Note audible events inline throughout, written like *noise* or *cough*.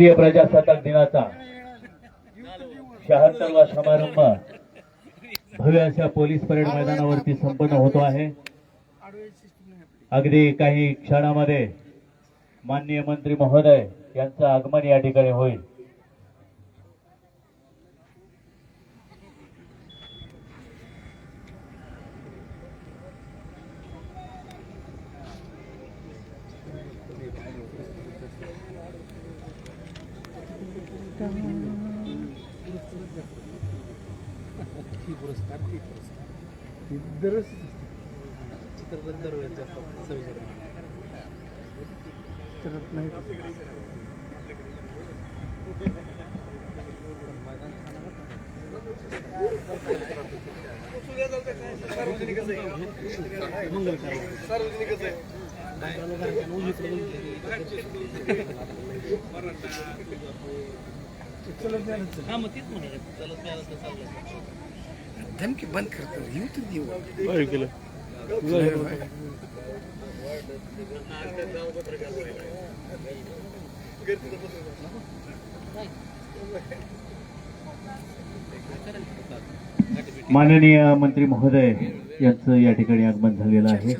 भारतीय प्रजासत्ताक दिनाचा शहात्तरवा समारंभ भव्य अशा पोलीस परेड मैदानावरती संपन्न होतो आहे. अगदी काही क्षणामध्ये माननीय मंत्री महोदय यांचं आगमन या ठिकाणी होईल. दररोज चित्रपट दररोज चित्रपट नाही सार्वजनिकच आहे चलत नाही. हा मग तीच म्हणायचं. चालत नाही चाललं धमकी बंद करतो. येऊ तर देऊ. काय केलं. माननीय मंत्री महोदय यांचं या ठिकाणी आगमन झालेलं आहे.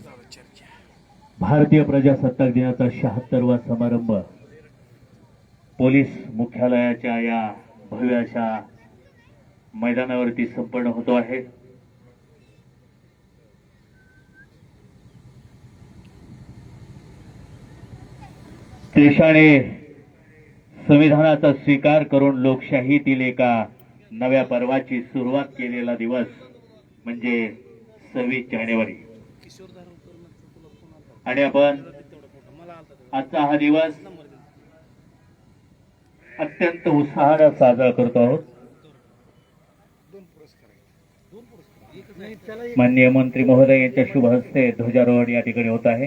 भारतीय प्रजासत्ताक दिनाचा शहात्तरवा समारंभ पोलीस मुख्यालयाच्या या भव्य अशा मैदानावरती संपन्न होतो आहे. देशाने संविधानाचा स्वीकार करून लोकशाहीतील एका नव्या पर्वाची सुरुवात केलेला दिवस म्हणजे सव्वीस जानेवारी. आणि आपण आजचा हा दिवस अत्यंत उत्साहाने साजरा करतो आहोत. माननीय मंत्री महोदय यांच्या शुभ हस्ते ध्वजारोहण या ठिकाणी होत आहे.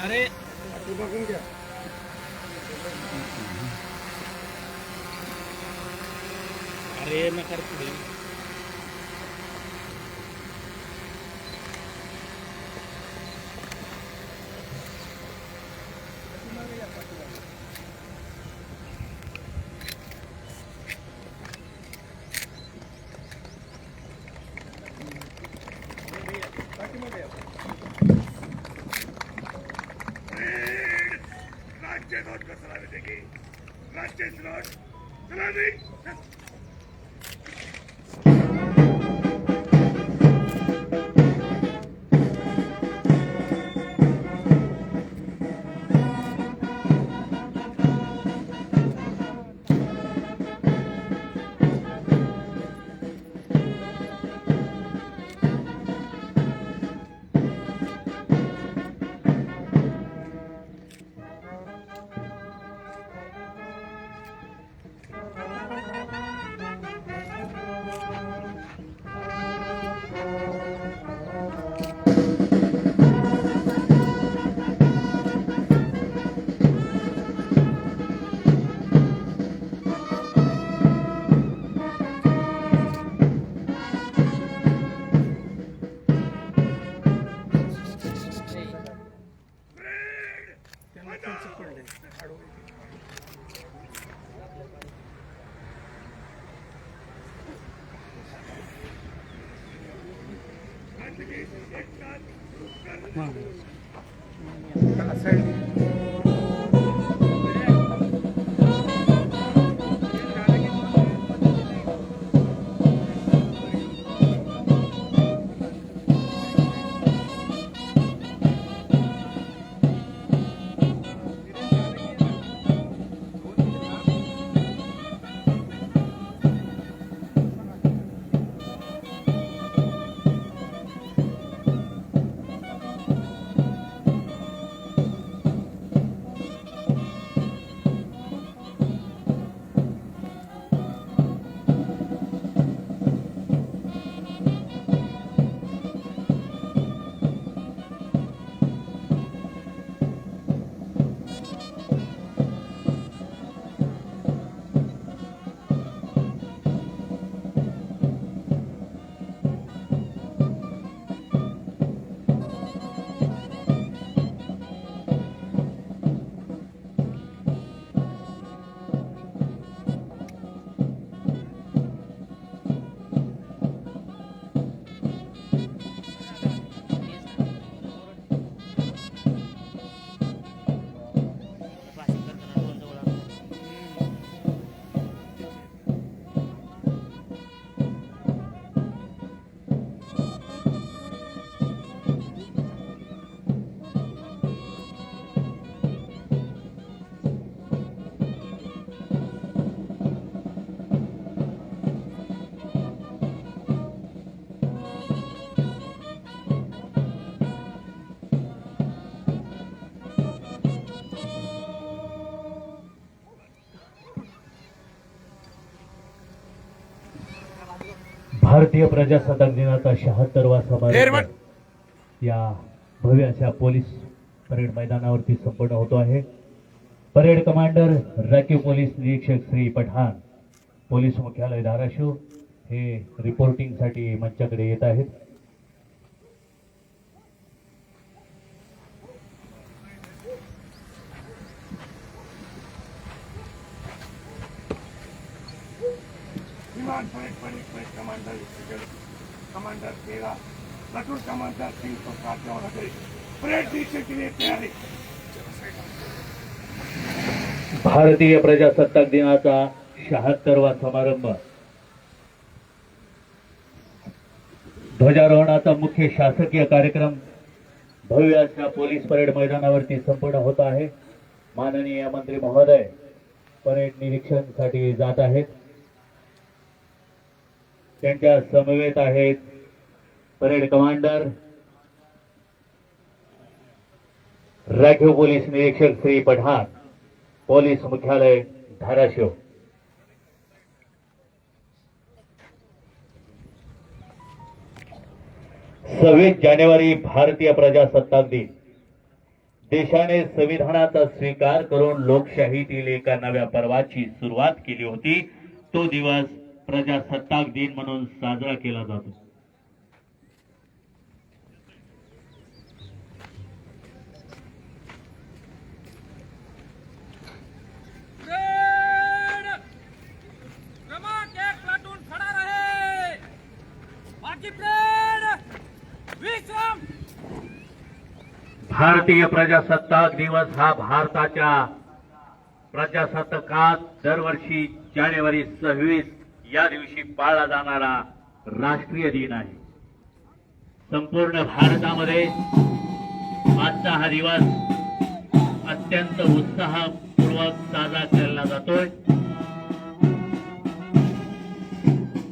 अरे. अरे Ready? भारतीय प्रजासत्ताक दिनाचा शहात्तरवा समारंभ या भव्य अशा पोलीस परेड मैदानावरती संपन्न होतो आहे. परेड कमांडर राखीव पोलीस निरीक्षक श्री पठाण पोलीस मुख्यालय धाराशिव हे रिपोर्टिंगसाठी मंचाकडे येत आहेत. विमान parade parade parade commander commander तेरा प्लाटून कमांडर तीन सौ सात जवान थे परेड दीक्षे के लिए तैयारी भारतीय प्रजासत्ताक दिनाचा शहात्तरवा समारंभ. ध्वजारोहणाचा मुख्य शासकीय कार्यक्रम भव्य अशा पोलीस परेड मैदानावरती संपन्न होत आहे. माननीय मंत्री महोदय परेड निरीक्षणसाठी जात आहेत. त्यांच्या समवेत आहेत परेड कमांडर राखीव पोलीस निरीक्षक श्री पठाण पोलीस मुख्यालय धाराशिव. सव्वीस जानेवारी भारतीय प्रजासत्ताक दिन. देशाने संविधानाचा स्वीकार करून लोकशाहीतील एका नव्या पर्वाची सुरुवात केली होती. तो दिवस प्रजासत्ताक दिन म्हणून साजरा केला जातो. परेड क्रमांक एक प्लाटून खड़ा रहे बाकी परेड! विक्रम भारतीय प्रजासत्ताक दिवस हा भारताच्या प्रजासत्ताकात दरवर्षी जानेवारी सव्वीस या दिवशी पाळला जाणारा राष्ट्रीय दिन आहे. संपूर्ण भारतामध्ये आजचा हा दिवस अत्यंत उत्साहपूर्वक साजरा केला जातोय.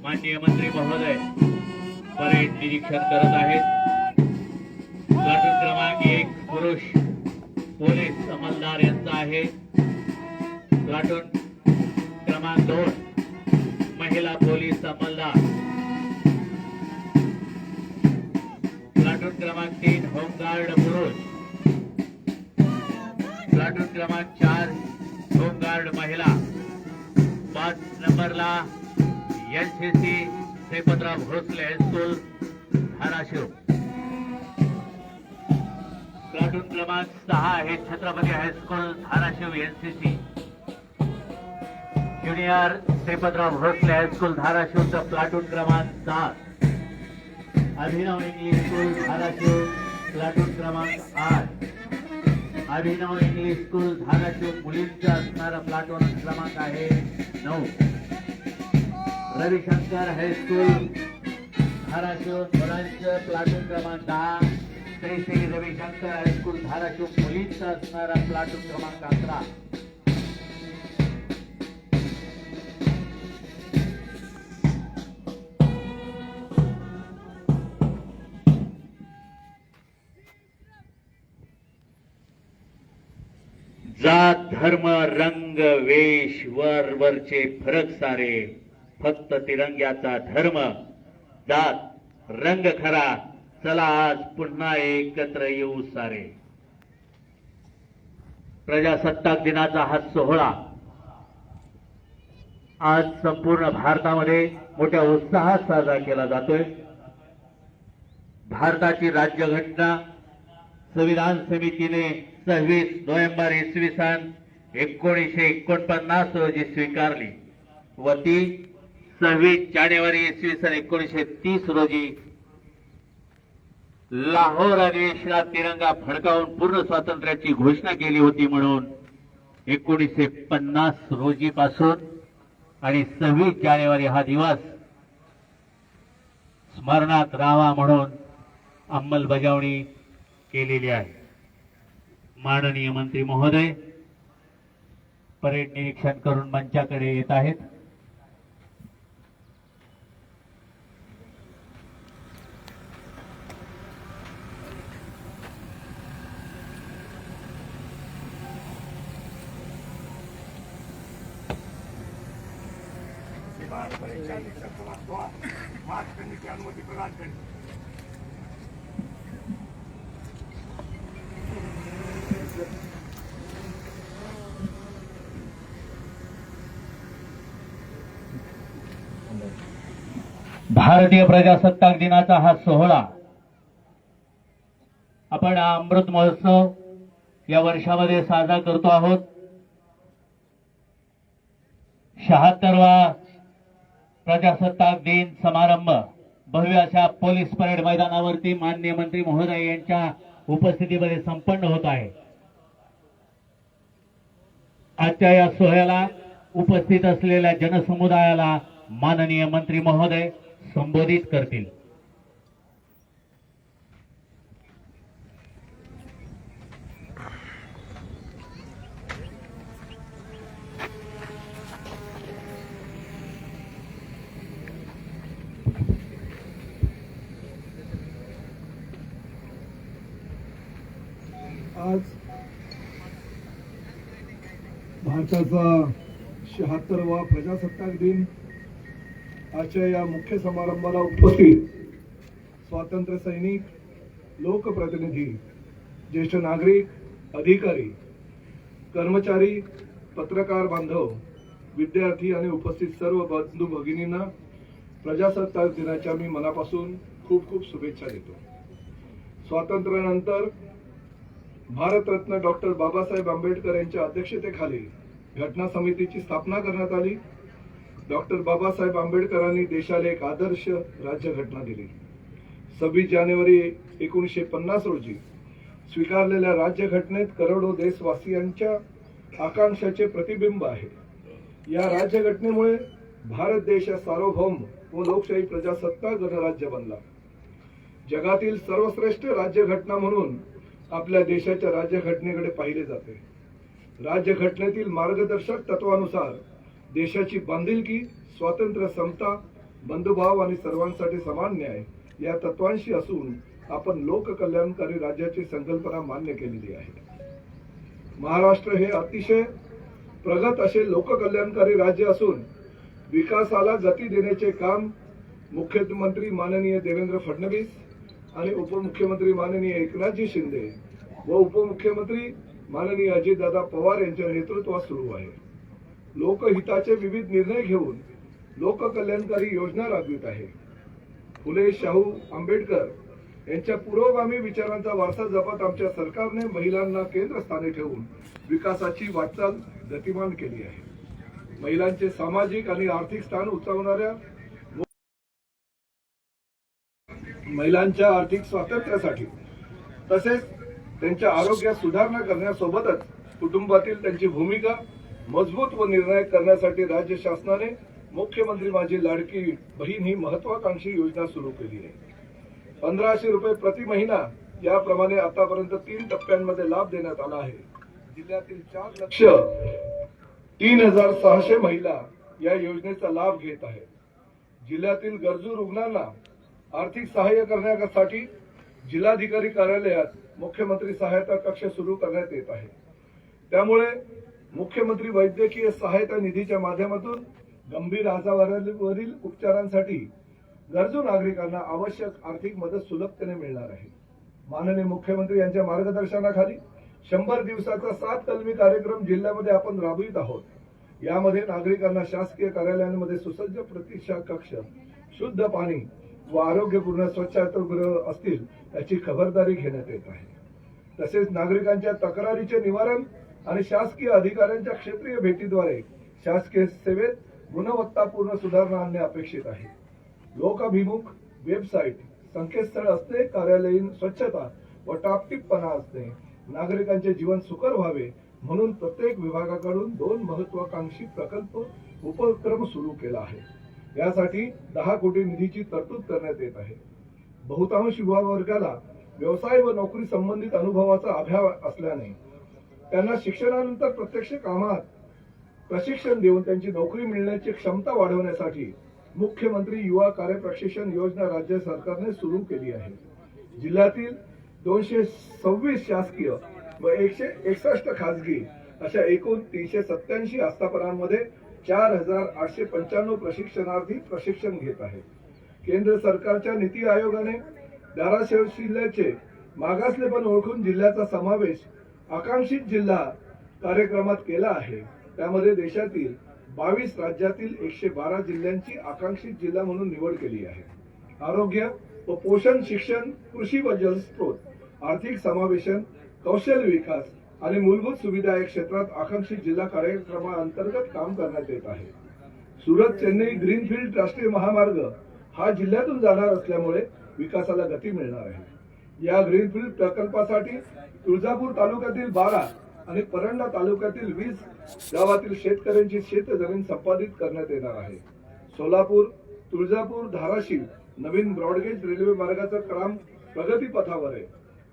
माननीय मंत्री महोदय परेड निरीक्षण करत आहेत. प्लाटून क्रमांक एक पुरुष पोलीस अंमलदार यांचा आहे. प्लाटून क्रमांक दोन महिला पोलीस अंमलदार प्लाटून क्रमांक तीन होमगार्ड पुरुष. प्लाटून क्रमांक चार होमगार्ड महिला. पाच नंबरला NCC Shripatrao Bhosale high school Dharashiv. Platoon क्रमांक सहा हे Chhatrapati high school Dharashiv NCC junior Shripatrao Bhosale high school धाराशिवचा platoon क्रमांक सात Abhinav English school Dharashiv platoon क्रमांक आठ. अभिनव इंग्लिश स्कूल धाराशिव मुलींचा असणारा प्लाटून क्रमांक आहे नऊ. रविशंकर हायस्कूल धाराशिव मुलांचं प्लाटून क्रमांक दहा. श्री श्री रविशंकर हायस्कूल धाराशिव मुलींचा असणारा प्लाटून क्रमांक अकरा. जात धर्म रंग वेश वर वरचे फरक सारे. फक्त तिरंग्याचा धर्म. जात रंग खरा. चला आज पुन्हा एकत्र येऊ सारे. प्रजासत्ताक दिनाचा हा सोहळा. आज संपूर्ण भारतामध्ये मोठ्या उत्साहात साजरा केला जातोय. भारताची राज्यघटना संविधान समितीने सव्वीस नोव्हेंबर इसवी सन एकोणीसशे एकोणपन्नास रोजी स्वीकारली. व ती सव्वीस जानेवारी इसवी सन एकोणीसशे तीस रोजी लाहोर अधिवेशनात तिरंगा फडकावून पूर्ण स्वातंत्र्याची घोषणा केली होती म्हणून एकोणीसशे पन्नास रोजी पासून आणि सव्वीस जानेवारी हा दिवस स्मरणात राहावा म्हणून अंमलबजावणी केलेली आहे. माननीय मंत्री महोदय परेड निरीक्षण करून मंचाकडे येत आहेत. विमान परीक्षा प्रदान करें भारतीय प्रजासत्ताक दिनाचा हा सोहळा. आपण हा अमृत महोत्सव या वर्षामध्ये साजरा करतो आहोत. शहात्तरवा प्रजासत्ताक दिन समारंभ. भव्य अशा पोलीस परेड मैदानावरती माननीय मंत्री महोदय यांच्या उपस्थितीमध्ये संपन्न होत आहे. आजच्या या सोहळ्याला उपस्थित असलेल्या जनसमुदायाला माननीय मंत्री महोदय संबोधित करतील. आज भारताचा शहात्तरवा प्रजासत्ताक दिन आजच्या या मुख्य समारंभाला उपस्थित स्वातंत्र्य सैनिक लोकप्रतिनिधी ज्येष्ठ नागरिक अधिकारी कर्मचारी पत्रकार बांधव विद्यार्थी आणि उपस्थित सर्व बंधू भगिनींना प्रजासत्ताक दिनाच्या मी मनापासून खूप खूप शुभेच्छा देतो. स्वातंत्र्यानंतर भारतरत्न डॉक्टर बाबासाहेब आंबेडकर यांच्या अध्यक्षतेखाली घटना समितीची स्थापना करण्यात आली. डॉक्टर बाबासाहेब आंबेडकरांनी देशाला एक आदर्श राज्यघटना दिली. सव्वीस जानेवारी एकोणीसशे पन्नास रोजी स्वीकारलेल्या राज्यघटनेत करोडो देशवासियांच्या आकांक्षाचे प्रतिबिंब आहे. या राज्यघटनेमुळे भारत देश हा सार्वभौम व लोकशाही प्रजासत्ताक गणराज्य बनला. जगातील सर्वश्रेष्ठ राज्यघटना म्हणून आपल्या देशाच्या राज्यघटनेकडे पाहिले जाते. राज्यघटनेतील मार्गदर्शक तत्वानुसार देशाची बांधिलकी स्वातंत्र्य समता बंधुभाव आणि सर्वांसाठी समान न्याय या तत्वांशी असून आपण लोककल्याणकारी राज्याची संकल्पना मान्य केलेली आहे. महाराष्ट्र हे अतिशय प्रगत असे लोककल्याणकारी राज्य असून विकासाला गती देण्याचे काम मुख्यमंत्री माननीय देवेंद्र फडणवीस आणि उपमुख्यमंत्री माननीय एकनाथजी शिंदे व उपमुख्यमंत्री माननीय अजितदादा पवार यांच्या नेतृत्वात सुरू आहे. लोकहिताचे विविध निर्णय घेऊन लोककल्याणकारी योजना राबवित आहे. फुले शाहू आंबेडकर यांच्या पुरोगामी विचारांचा वारसा जपत आमच्या सरकारने महिलांना केंद्रस्थानी ठेवून विकासाची वाटचाल गतिमान केली आहे. महिलांचे सामाजिक आणि आर्थिक स्थान उंचावणाऱ्या महिलांच्या आर्थिक स्वातंत्र्यासाठी तसेच त्यांच्या आरोग्यात सुधारणा करण्यासोबतच कुटुंबातील त्यांची भूमिका मजबूत व निर्णायक करण्यासाठी राज्य शासनाने मुख्यमंत्री माझी लाडकी बहीण ही महत्वाकांक्षी योजना सुरू केली आहे. पंधराशे रुपये प्रति महिना याप्रमाणे आतापर्यंत तीन टप्प्यांमध्ये लाभ देण्यात आला आहे. जिल्ह्यातील चार लक्ष तीन हजार सहाशे महिला या योजनेचा लाभ घेत आहेत जिल्ह्यातील गरजू रुग्णांना आर्थिक सहाय्य करण्यासाठी जिल्हाधिकारी कार्यालयात मुख्यमंत्री सहायता कक्ष सुरू करण्यात येत आहे. त्यामुळे मुख्यमंत्री वैद्यकीय सहायता निधीच्या माध्यमातून गंभीर आजारावरील उपचारांसाठी गरजू नागरिकांना आवश्यक आर्थिक मदत सुलभतेने मिळणार आहे. माननीय मुख्यमंत्री यांच्या मार्गदर्शनाखाली शंभर दिवसाचा सात कलमी कार्यक्रम जिल्ह्यामध्ये आपण राबवित आहोत. यामध्ये नागरिकांना शासकीय कार्यालयांमध्ये सुसज्ज प्रतीक्षा कक्ष शुद्ध पाणी व आरोग्यपूर्ण स्वच्छतागृह असतील याची खबरदारी घेण्यात येत आहे. तसेच नागरिकांच्या तक्रारीचे निवारण आणि शासकीय अधिकाऱ्यांच्या क्षेत्रीय भेटीद्वारे शासकीय सेवेत गुणवत्तापूर्ण सुधारणा आणणे अपेक्षित आहे. लोकाभिमुख वेबसाईट संकेतस्थळ असणे कार्यालयीन स्वच्छता व टापटीपणा असणे नागरिकांचे जीवन सुकर व्हावे म्हणून प्रत्येक विभागाकडून दोन महत्वाकांक्षी प्रकल्प उपक्रम सुरू केला आहे. यासाठी दहा कोटी निधीची तरतूद करण्यात येत आहे. बहुतांश युवा वर्गाला व्यवसाय व नोकरी संबंधित अनुभवाचा अभाव असल्याने त्यांना शिक्षणानंतर प्रत्यक्ष कामात प्रशिक्षण देऊन त्यांची नोकरी मिळण्याची क्षमता वाढवण्यासाठी मुख्यमंत्री युवा कार्य प्रशिक्षण योजना राज्य सरकारने सुरू केली आहे. जिल्ह्यातील दोनशे सव्वीस शासकीय व एकशे एकसष्ट खासगी अशा एकूण तीनशे सत्याऐंशी आस्थापनांमध्ये चार हजार आठशे पंच्याण्णव प्रशिक्षणार्थी प्रशिक्षण घेत आहेत. केंद्र सरकारच्या नीती आयोगाने धाराशिव जिल्ह्याचे मागासलेपण ओळखून जिल्ह्याचा समावेश आकांक्षित जिल्हा कार्यक्रमात केला आहे. त्यामध्ये देशातील बावीस राज्यातील एकशे बारा जिल्ह्यांची आकांक्षित जिल्हा म्हणून निवड केली आहे. आरोग्य व पोषण शिक्षण कृषी व जलस्रोत आर्थिक समावेशन कौशल्य विकास आणि मूलभूत सुविधा या क्षेत्रात आकांक्षित जिल्हा कार्यक्रमाअंतर्गत काम करण्यात येत आहे. सुरत चेन्नई ग्रीनफील्ड राष्ट्रीय महामार्ग हा जिल्ह्यातून जाणार असल्यामुळे विकासाला गती मिळणार आहे. या ग्रीनफील्ड प्रकल्पासाठी तुळजापूर तालुक्यातील बारा आणि परंडा तालुक्यातील वीस गावातील शेतकऱ्यांची शेतजमीन संपादित करण्यात येणार आहे. सोलापूर तुळजापूर धाराशिव नवीन ब्रॉडगेज रेल्वे मार्गाचं काम प्रगतीपथावर आहे.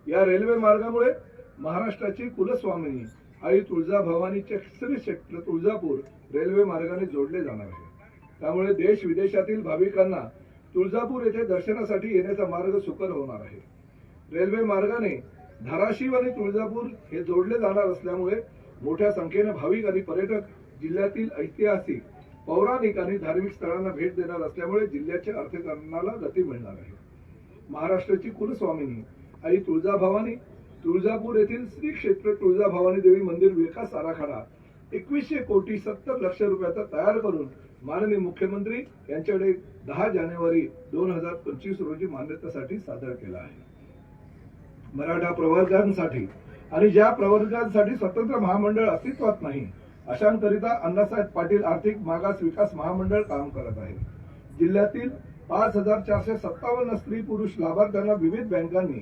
या रेल्वे मार्गामुळे महाराष्ट्राची कुलस्वामिनी आई तुळजाभवानीचे श्री क्षेत्र तुळजापूर रेल्वे मार्गाने जोडले जाणार आहे. त्यामुळे देश विदेशातील भाविकांना तुळजापूर येथे दर्शनासाठी येण्याचा मार्ग सुकर होणार आहे. रेल्वे मार्गाने धाराशिव आणि तुळजापूर हे जोडले जाणार असल्यामुळे मोठ्या संख्येने भाविक आणि पर्यटक जिल्ह्यातील ऐतिहासिक पौराणिक आणि धार्मिक स्थळांना भेट देणार असल्यामुळे जिल्ह्याच्या अर्थकारणाला गती मिळणार आहे. महाराष्ट्राची कुलस्वामिनी आई तुळजाभवानी तुळजापूर येथील श्री क्षेत्र तुळजाभवानी देवी मंदिर विकास आराखडा एकवीसशे कोटी सत्तर लक्ष रुपयाचा तयार करून माननीय मुख्यमंत्री यांच्याकडे दहा जानेवारी दोन हजार पंचवीस रोजी मान्यतेसाठी सादर केला आहे. मराठा प्रवर्गांसाठी आणि ज्या प्रवर्गांसाठी स्वतंत्र महामंडळ अस्तित्वात नाही अशांकरिता अण्णासाहेब पाटील आर्थिक मागास विकास महामंडळ काम करत आहे. जिल्ह्यातील पाच हजार चारशे सत्तावन्न स्त्री पुरुष लाभार्थ्यांना विविध बँकांनी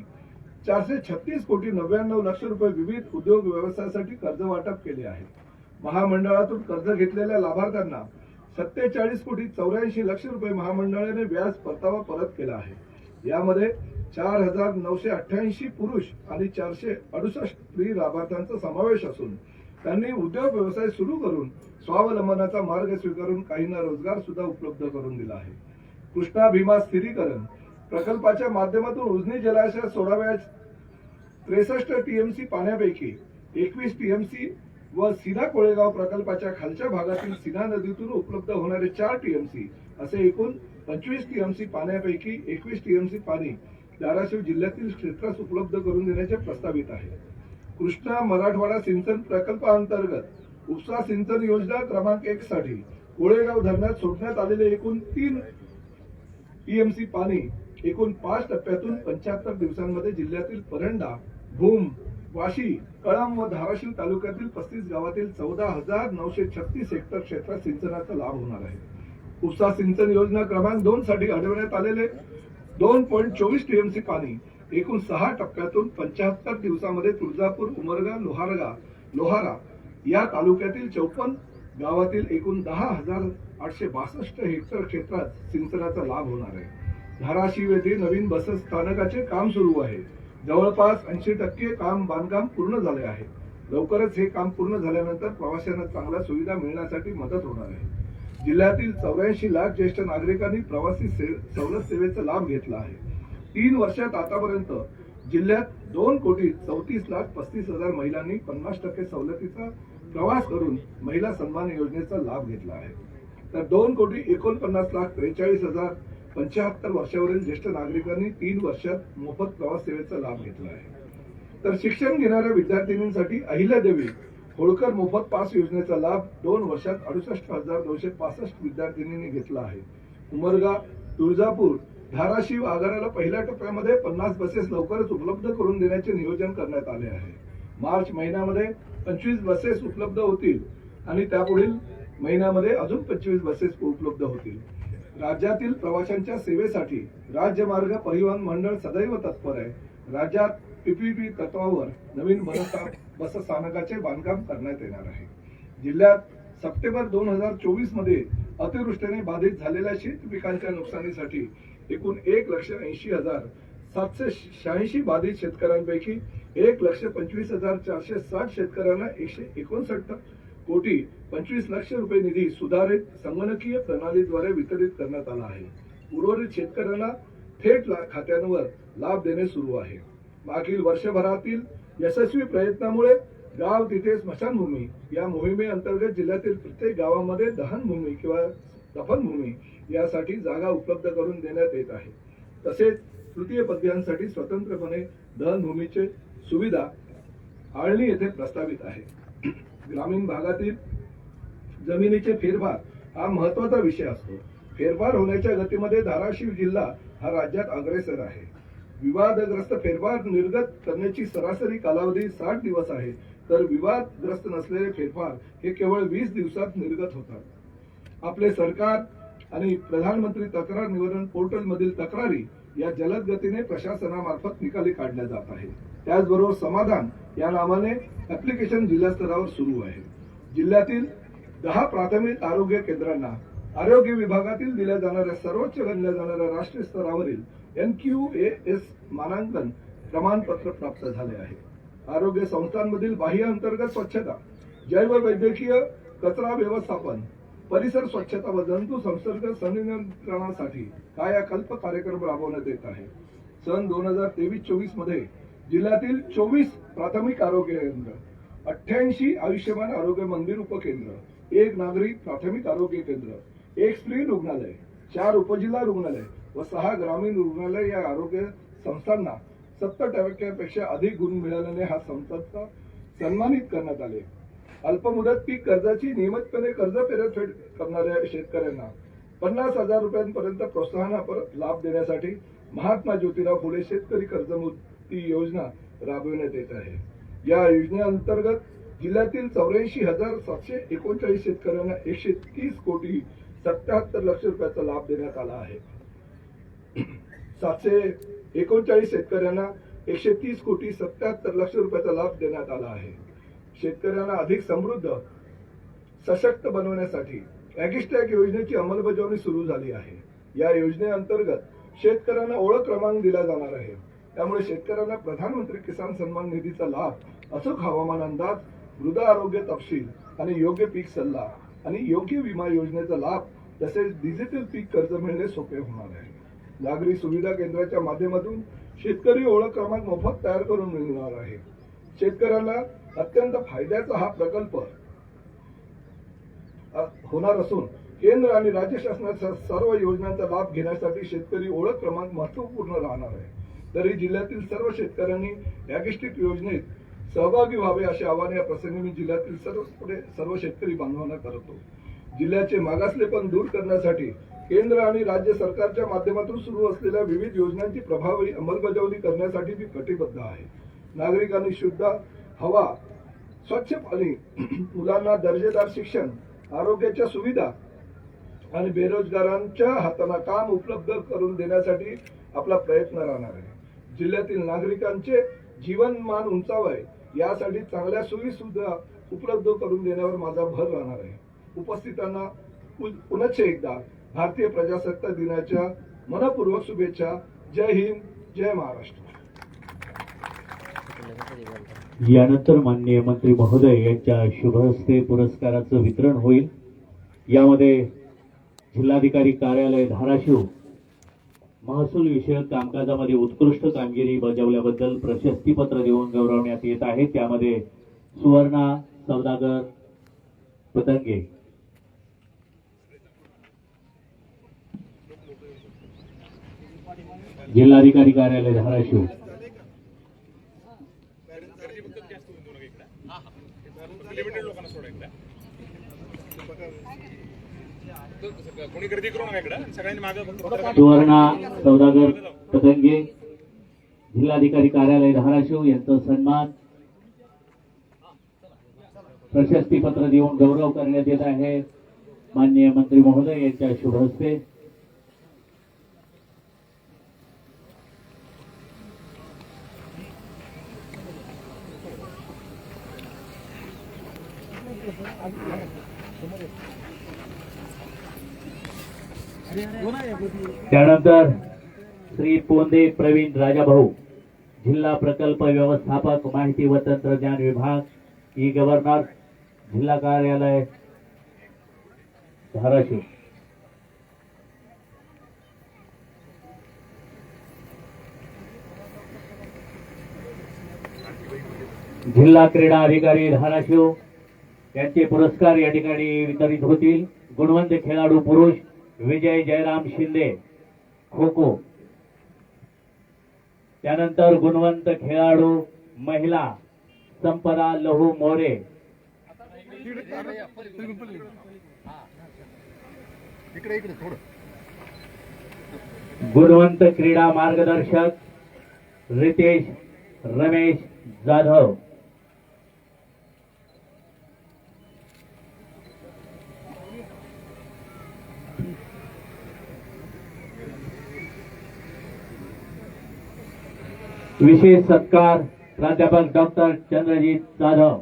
चारशे छत्तीस कोटी नव्याण्णव लक्ष रुपये विविध उद्योग व्यवसायासाठी कर्ज वाटप केले आहे. महामंडळातून कर्ज घेतलेल्या लाभार्थ्यांना सत्तेचाळीस कोटी चौऱ्याऐंशी लक्ष रुपये महामंडळाने व्याज परतावा परत केला आहे. यामध्ये चार हजार नऊशे अठ्ठ्याऐंशी पुरुष आणि चारशे अडुसष्ट स्त्री लाभार्थ्यांचा समावेश असून त्यांनी उद्योग व्यवसाय सुरू करून स्वावलंबनाचा मार्ग स्वीकारून काहींना रोजगार सुद्धा उपलब्ध करून दिला आहे. कृष्णा भीमा स्थिरीकरण प्रकल्पाच्या माध्यमातून उजनी जलाशयात सोडाव्या त्रेसष्ट टीएमसी पाण्यापैकी एकवीस टीएमसी व सिना कोळेगाव प्रकल्पाच्या खालच्या भागातील सिना नदीतून उपलब्ध होणारे चार टीएमसी असे एकूण पंचवीस टीएमसी पाण्यापैकी एकवीस टीएमसी पाणी धाराशिव जिल्ह्यातील क्षेत्रास उपलब्ध करून देण्याचे प्रस्तावित आहे. कृष्णा मराठवाडा सिंचन प्रकल्पाअंतर्गत उपसा सिंचन योजना क्रमांक एक साठी कोळेगाव धरणात सोडण्यात आलेले एकूण तीन टीएमसी पाणी एकूण पाच टप्प्यातून पंच्याहत्तर दिवसांमध्ये जिल्ह्यातील परंडा भूम वाशी कळंब व धाराशिव तालुक्यातील पस्तीस गावातील चौदा हजार नऊशे छत्तीस हेक्टर क्षेत्रात सिंचनाचा लाभ होणार आहे. उपसा सिंचन योजना क्रमांक दोन साठी अडवण्यात आलेले दोन पॉईंट चोवीस टीएमसी पाणी एकूण सहा टप्प्यातून पंच्याहत्तर दिवसामध्ये तुळजापूर उमरगा लोहारगा लोहारा या तालुक्यातील चौपन्न गावातील एकूण दहा हजार आठशे बासष्ट हेक्टर क्षेत्रात सिंचनाचा लाभ होणार आहे. धाराशिव येथे नवीन बस स्थानकाचे काम सुरू आहे. जवळपास ऐंशी टक्के काम बांधकाम पूर्ण झाले आहे. लवकरच हे काम पूर्ण झाल्यानंतर प्रवाशांना चांगल्या सुविधा मिळण्यासाठी मदत होणार आहे. जिल्ह्यातील चौऱ्याऐंशी लाख ज्येष्ठ नागरिकांनी प्रवासी सवलत सेवेचा लाभ घेतला आहे. तीन वर्षात आतापर्यंत जिल्ह्यात दोन कोटी चौतीस लाख पस्तीस हजार महिलांनी पन्नास टक्के सवलतीचा प्रवास करून महिला सन्मान योजनेचा लाभ घेतला आहे. तर दोन कोटी एकोणपन्नास लाख त्रेचाळीस हजार पंच्याहत्तर वर्षावरील ज्येष्ठ नागरिकांनी तीन वर्षात मोफत प्रवास सेवेचा लाभ घेतला आहे. तर शिक्षण घेणाऱ्या विद्यार्थिनींसाठी अहिल्यादेवी होळकर मोफत पास योजनेचा लाभ दोन वर्षात अडुसष्ट हजार दोनशे पासष्ट विद्यार्थिनींनी घेतला आहे. उमरगा तुळजापूर धाराशिव आगाराला पहिल्या टप्प्यामध्ये पन्नास बसेस लवकरच उपलब्ध करून देण्याचे नियोजन करण्यात आले आहे. मार्च महिन्यामध्ये पंचवीस बसेस उपलब्ध होतील आणि त्यापुढील महिन्यामध्ये अजून पंचवीस बसेस उपलब्ध होतील. राज्यातील प्रवाशांच्या सेवेसाठी राज्य मार्ग परिवहन मंडळ सदैव तत्पर आहे. राज्यात पीपीपी तत्वावर नवीन बस बस स्थानकाचे बांधकाम करण्यात येणार आहे. जिल्ह्यात सप्टेंबर दोन हजार चोवीसमध्ये अतिवृष्टीने बाधित झालेल्या शेत पिकांच्या नुकसानीसाठी एकूण एक लक्ष ऐंशी हजार सातशे शहाऐंशी बाधित शेतकऱ्यांपैकी एक लक्ष पंचवीस हजार चारशे साठ शेतकऱ्यांना एकशे एकोणसष्ट कोटी पंचवीस लक्ष रुपये निधी सुधारित संगणकीय प्रणालीद्वारे वितरित करण्यात आला आहे. उर्वरित शेतकऱ्यांना थेट खात्यांवर लाभ देणे सुरू आहे. मागील वर्षभरातील यशस्वी प्रयत्नामुळे गाव तिथे स्मशानभूमी या मोहिमेअंतर्गत जिल्ह्यातील प्रत्येक गावामध्ये दहनभूमी किंवा दफनभूमी यासाठी जागा उपलब्ध करून देण्यात येत आहे. तसेच तृतीय पदव्यांसाठी स्वतंत्रपणे दहनभूमीचे सुविधा आळणी येथे प्रस्तावित आहे. ग्रामीण भागातील जमिनीचे फेरफार हा महत्त्वाचा विषय असतो. फेरफार होण्याच्या गतीमध्ये धाराशिव जिल्हा हा राज्यात अग्रेसर आहे. विवादग्रस्त फेरफार निर्गत करण्याची सरासरी कालावधी साठ दिवस आहे. तर विवादग्रस्त नसलेले फेरफार हे केवळ वीस दिवसात निर्गत होतात. आपले सरकार आणि प्रधानमंत्री तक्रार निवारण पोर्टल मधील तक्रारी या जलद गतीने प्रशासनामार्फत निकाली काढल्या जात आहे त्याचबरोबर समाधान या नावाने ऍप्लिकेशन जिल्हा स्तरावर सुरू आहे. जिल्ह्यातील दहा प्राथमिक आरोग्य केंद्रांना आरोग्य विभागातील दिल्या जाणाऱ्या सर्वोच्च गणल्या जाणाऱ्या राष्ट्रीय स्तरावरील एन क्यू ए एस मानांकन प्रमाणपत्र प्राप्त झाले आहे. आरोग्य संस्थांमधील बाह्य अंतर्गत स्वच्छता जैव वैद्यकीय कचरा व्यवस्थापन परिसर स्वच्छता व जंतू संसर्ग संनियंत्रणासाठी कायाकल्प कार्यक्रम राबवण्यात येत आहे? सन दोन हजार तेवीस चोवीसमध्ये जिल्ह्यातील चोवीस प्राथमिक आरोग्य केंद्र अठ्ठ्याऐंशी आयुष्यमान आरोग्य मंदिर उपकेंद्र एक नागरिक प्राथमिक आरोग्य केंद्र एक स्त्री रुग्णालय चार उपजिल्हा रुग्णालय व सहा ग्रामीण रुग्णालय या आरोग्य संस्थांना सत्तर टक्क्यापेक्षा अधिक गुण मिळाल्याने हा संस्थांचा सन्मानित करण्यात आले. अल्पमुदत पीक कर्जाची नियमितपणे कर्ज परतफेड करणाऱ्या शेतकऱ्यांना पन्नास हजार रुपयांपर्यंत प्रोत्साहनापर लाभ देण्यासाठी महात्मा ज्योतिराव फुले शेतकरी कर्जमुक्ती योजना राबविण्यात येत आहे. या योजनेअंतर्गत जिल्ह्यातील चौऱ्याऐंशी हजार सातशे एकोणचाळीस शेतकऱ्यांना एकशे तीस कोटी सत्याहत्तर लक्ष रुपयाचा लाभ देण्यात आला आहे. सातशे एकोणचाळीस शेतकऱ्यांना एकशे तीस कोटी सत्याहत्तर लक्ष रुपयाचा लाभ देण्यात आला आहे. शेतकऱ्यांना अधिक समृद्ध सशक्त बनवण्यासाठी ॲगिस्टॅग योजनेची अंमलबजावणी सुरू झाली आहे. या योजनेअंतर्गत शेतकऱ्यांना ओळख क्रमांक दिला जाणार आहे. त्यामुळे शेतकऱ्यांना प्रधानमंत्री किसान सन्मान निधीचा लाभ अचूक हवामान अंदाज मृदा आरोग्य तपशील आणि योग्य पीक सल्ला आणि योग्य विमा योजनेचा लाभ तसेच डिजिटल पीक कर्ज मिळणे सोपे होणार आहे. नागरी सुविधा केंद्राच्या माध्यमातून शेतकरी ओळख क्रमांक मोफत तयार करून मिळणार आहे. शेतकऱ्यांना अत्यंत फायद्याचा हा प्रकल्प होणार असून केंद्र आणि राज्य शासनाच्या सर्व योजनांचा लाभ घेण्यासाठी शेतकरी ओळख क्रमांक महत्त्वपूर्ण राहणार आहे. तरी जिल्ह्यातील सर्व शेतकऱ्यांनी ॲगिस्टिक योजनेत सहभागी व्हावे असे आवाहन या प्रसंगी मी जिल्ह्यातील सर्व पुढे सर्व शेतकरी बांधवांना करतो. जिल्ह्याचे मागासलेपण दूर करण्यासाठी केंद्र आणि राज्य सरकारच्या माध्यमातून सुरू असलेल्या विविध योजनांची प्रभावी अंमलबजावणी करण्यासाठी मी कटिबद्ध आहे. नागरिकांनी शुद्ध हवा स्वच्छ पाणी *clears throat* मुलांना दर्जेदार शिक्षण आरोग्याच्या सुविधा आणि बेरोजगारांच्या हाताला काम उपलब्ध करून देण्यासाठी आपला प्रयत्न राहणार आहे. जिल्ह्यातील नागरिकांचे जीवनमान उंचावावे यासाठी चांगल्या सुविधा उपलब्ध करून देण्यावर माझा भर राहणार आहे. उपस्थितांना पु- पुनश्च एकदा भारतीय प्रजासत्ताक दिनाच्या मनपूर्वक शुभेच्छा. जय हिंद जय महाराष्ट्र. यानंतर माननीय मंत्री महोदय यांच्या शुभ हस्ते पुरस्काराचं वितरण होईल. यामध्ये जिल्हाधिकारी कार्यालय धाराशिव महसूल विषयक कामकाजामध्ये उत्कृष्ट कामगिरी बजावल्याबद्दल प्रशस्तीपत्र देऊन गौरवण्यात येत आहे. त्यामध्ये सुवर्णा सौदागर पतंगे जिल्हाधिकारी कार्यालय धाराशिव. सुवर्णा सौदागर पतंगे जिल्हाधिकारी कार्यालय धाराशिव यांचा सन्मान. प्रशस्तीपत्र देऊन गौरव करण्यात येत आहे. माननीय मंत्री महोदय यांच्या शुभ हस्ते. त्यानंतर श्री पोंदे प्रवीण राजाभाऊ जिल्हा प्रकल्प व्यवस्थापक माहिती व तंत्रज्ञान विभाग ई गव्हर्नर जिल्हा कार्यालय धाराशिव. जिल्हा क्रीडा अधिकारी धाराशिव यांचे पुरस्कार या ठिकाणी वितरित होतील. गुणवंत खेळाडू पुरुष विजय जयराम शिंदे. खो खो त्यानंतर गुणवंत खेळाडू महिला संपदा लहू मोरे. गुणवंत क्रीडा मार्गदर्शक रितेश रमेश जाधव. विशेष सत्कार प्राध्यापक डॉक्टर चंद्रजीत जाधव.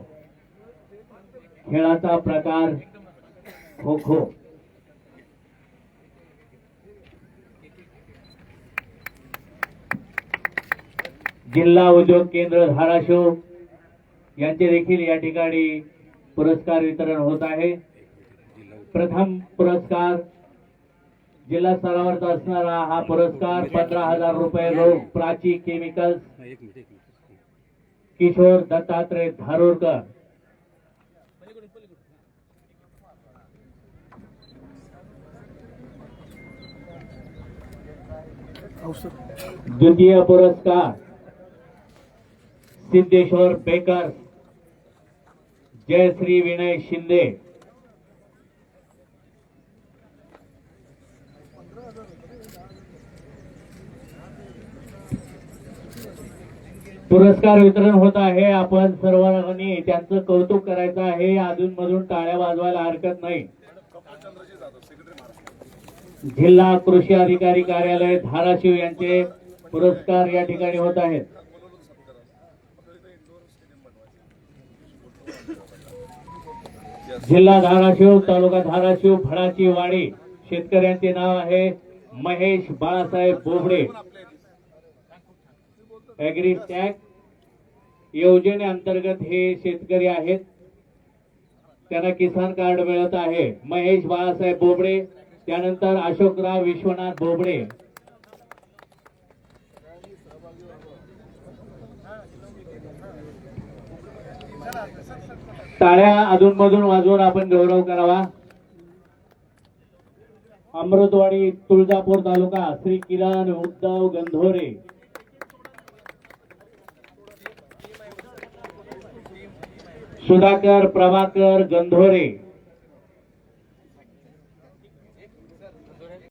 खेळाचा प्रकार खो खो. जिल्हा उद्योग केंद्र धाराशिव यांचे देखील या ठिकाणी पुरस्कार वितरण होत आहे. प्रथम पुरस्कार जिल्हा स्तरावरचा असणारा हा पुरस्कार पंधरा हजार रुपये रोख प्राची केमिकल्स किशोर दत्तात्रय धारूरकर. द्वितीय पुरस्कार सिद्धेश्वर बेकर जयश्री विनय शिंदे. पुरस्कार वितरण होत आहे. आपण सर्वांनी त्यांचं कौतुक करायचं आहे. अजूनमधून टाळ्या वाजवायला हरकत नाही. जिल्हा कृषी अधिकारी कार्यालय धाराशिव यांचे पुरस्कार या ठिकाणी होत आहेत. जिल्हा धाराशिव तालुका धाराशिव फळाची वाडी शेतकऱ्यांचे नाव आहे महेश बाळासाहेब बोबडे. ऍग्री टॅग योजनेअंतर्गत हे शेतकरी आहेत. त्यांना किसान कार्ड मिळत आहे. महेश बाळासाहेब बोबडे त्यानंतर अशोकराव विश्वनाथ बोबडे. टाळ्या अधूनमधून वाजवून आपण गौरव करावा. अमृतवाडी तुळजापूर तालुका श्री किरण उद्धव गंधोरे. सुधाकर प्रभाकर गंधोरे.